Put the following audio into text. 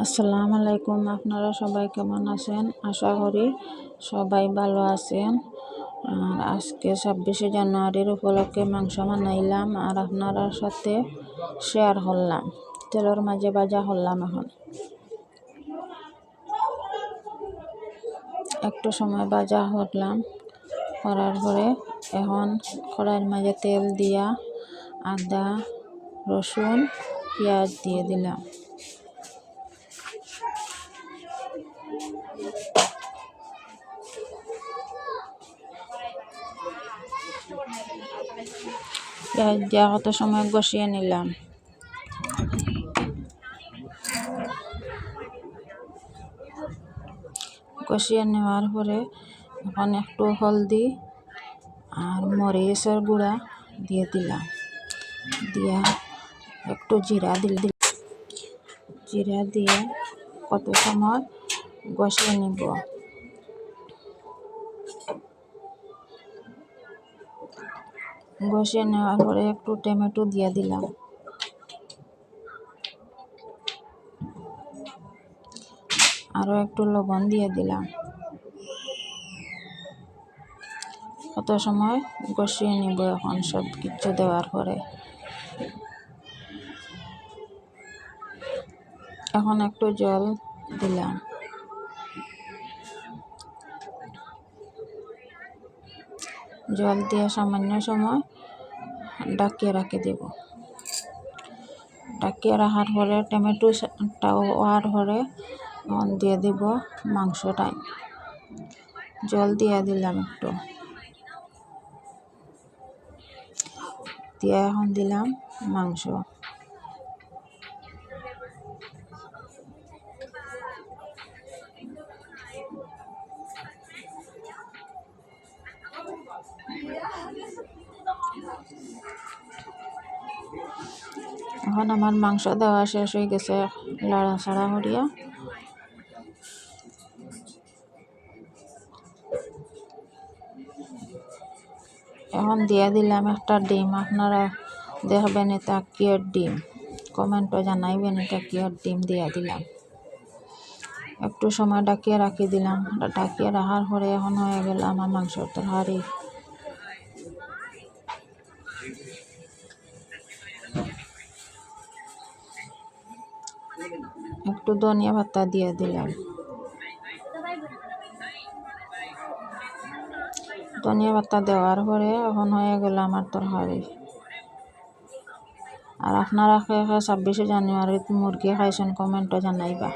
আসসালামু আলাইকুম। আপনারা সবাই কেমন আছেন? আশা করি সবাই ভালো আছেন। আর আজকে ছাব্বিশে জানুয়ারির উপলক্ষে মাংস বানাইলাম আর আপনার সাথে শেয়ার করলাম। তেলের মাঝে ভাজা করলাম এখন। একটু সময় ভাজা করলাম। করার পরে এখন কড়াইয়ের মাঝে তেল দিয়া আদা, রসুন, পেঁয়াজ দিয়ে দিলাম। পেঁয়াজ দেওয়া কত সময় বসিয়ে নিলাম। কষিয়ে নেওয়ার পরে এখন একটু হলদি আর মরিচের গুঁড়া দিয়ে দিলাম। দিয়া একটু জিরা দিল জিরা দিয়ে কত সময় বসিয়ে নিব? বসিয়ে নেওয়ার পরে একটু টমেটো দিয়ে দিলাম। আরও একটু লবণ দিয়ে দিলাম। কত সময় বসিয়ে নিব এখন সব কিছু দেওয়ার পরে? এখন একটু জল দিলাম। জল দিয়ে সামান্য সময় ডাকিয়ে রাখে দেব। ডাকিয়ে রাখার পরে টমেটোটাও হওয়ার পরে দিয়ে দেব মাংসটাই জল দিয়ে দিলাম একটু। দিয়ে এখন দিলাম মাংস। এখন আমার মাংস দেওয়া শেষ হয়ে গেছে লাড়াছাড়া করিয়া এখন দিয়ে দিলাম একটা ডিম, আপনারা দেখবেন এটা কিয়ের ডিম। কমেন্টও জানাইবেন এটা কিয়ের ডিম দিয়ে দিলাম। একটু সময় ডাকিয়ে রাখি দিলাম ডাকিয়ে রাখার পরে এখন হয়ে গেল আমার মাংসর তরকারি একটু ধনিয়া পাতা দিয়ে দিলাম। ধনিয়া পাতা দেওয়ার পরে এখন হয়ে গেল আমার তরকারি। আর আপনারা খেয়ে খেয়ে ছাব্বিশে জানুয়ারিত মুরগি খাইছেন কমেন্টও জানাইবা।